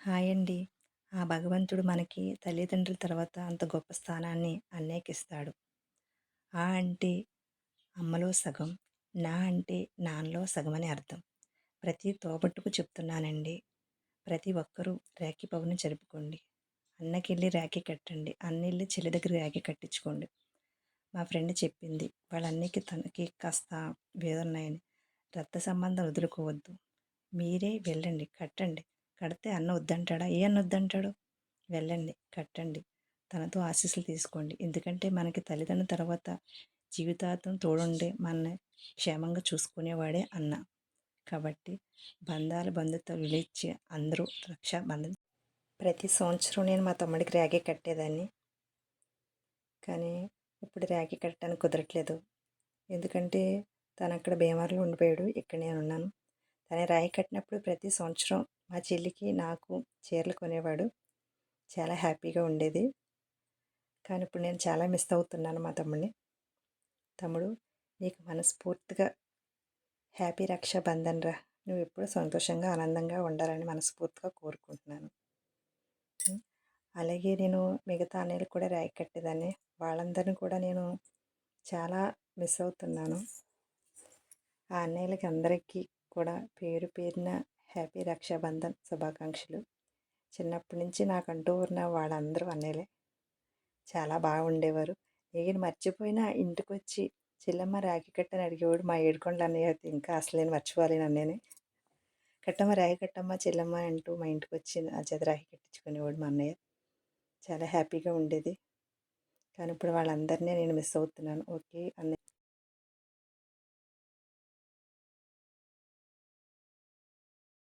Hi అండి. ఆ భగవంతుడు మనకి తల్లిదండ్రుల తర్వాత అంత గొప్ప స్థానాన్ని అన్నేకిస్తాడు ఆ అంటే అమ్మలో సగం, నా అంటే నాన్నలో అని అర్థం. ప్రతి తోబట్టుకు చెప్తున్నానండి. ప్రతి ఒక్కరూ రాఖీ పవన్ జరుపుకోండి. అన్నకెళ్ళి రాఖీ కట్టండి. అన్నెళ్ళి చెల్లి దగ్గర రాఖీ కట్టించుకోండి. మా ఫ్రెండ్ చెప్పింది వాళ్ళ తనకి కాస్త వేదన్నాయని రక్త సంబంధం వదులుకోవద్దు. మీరే వెళ్ళండి కట్టండి. కడితే అన్న వద్దంటాడా? ఏ అన్న వద్దంటాడు? వెళ్ళండి కట్టండి. తనతో ఆశీస్సులు తీసుకోండి. ఎందుకంటే మనకి తల్లిదండ్రుల తర్వాత జీవితాంతం తోడుండే మన క్షేమంగా చూసుకునేవాడే అన్న. కాబట్టి బంధాలు బంధుత్వ విలిచి అందరూ రక్షా బంధం. ప్రతి సంవత్సరం నేను మా తమ్ముడికి ర్యాగే కట్టేదాన్ని. కానీ ఇప్పుడు ర్యాగే కట్టడానికి కుదరట్లేదు. ఎందుకంటే తను అక్కడ బీమార్లో ఉండిపోయాడు. ఇక్కడ నేను ఉన్నాను తను రాయి కట్టినప్పుడు ప్రతి సంవత్సరం మా చెల్లికి నాకు చీరలు కొనేవాడు. చాలా హ్యాపీగా ఉండేది. కానీ ఇప్పుడు నేను చాలా మిస్ అవుతున్నాను మా తమ్ముడిని. తమ్ముడు నీకు మనస్ఫూర్తిగా హ్యాపీ రక్షాబంధన్ రా. నువ్వు ఎప్పుడు సంతోషంగా ఆనందంగా ఉండాలని మనస్ఫూర్తిగా కోరుకుంటున్నాను. అలాగే నేను మిగతా అన్నయ్యలు కూడా ర్యాక్ కట్టేదాన్ని. వాళ్ళందరినీ కూడా నేను చాలా మిస్ అవుతున్నాను. ఆ అన్నయ్యలకి అందరికీ కూడా పేరు పేరున హ్యాపీ రక్షాబంధన్ శుభాకాంక్షలు. చిన్నప్పటి నుంచి నాకంటూ ఉన్న వాళ్ళందరూ అన్నయ్యలే. చాలా బాగా ఉండేవారు నేను మర్చిపోయినా ఇంటికి వచ్చి చెల్లమ్మ రాఖీ కట్టని అడిగేవాడు మా ఏడుకొండలు అన్నయ్య అయితే ఇంకా అసలు నేను మర్చిపోలేను అన్నయ్యని కట్టమ్మ రాఖీ కట్టమ్మ చెల్లమ్మ అంటూ మా ఇంటికి వచ్చి ఆ చేత రాఖీ కట్టించుకునేవాడు మా అన్నయ్య. చాలా హ్యాపీగా ఉండేది. కానీ ఇప్పుడు వాళ్ళందరినీ నేను మిస్ అవుతున్నాను. ఓకే అన్నయ్య.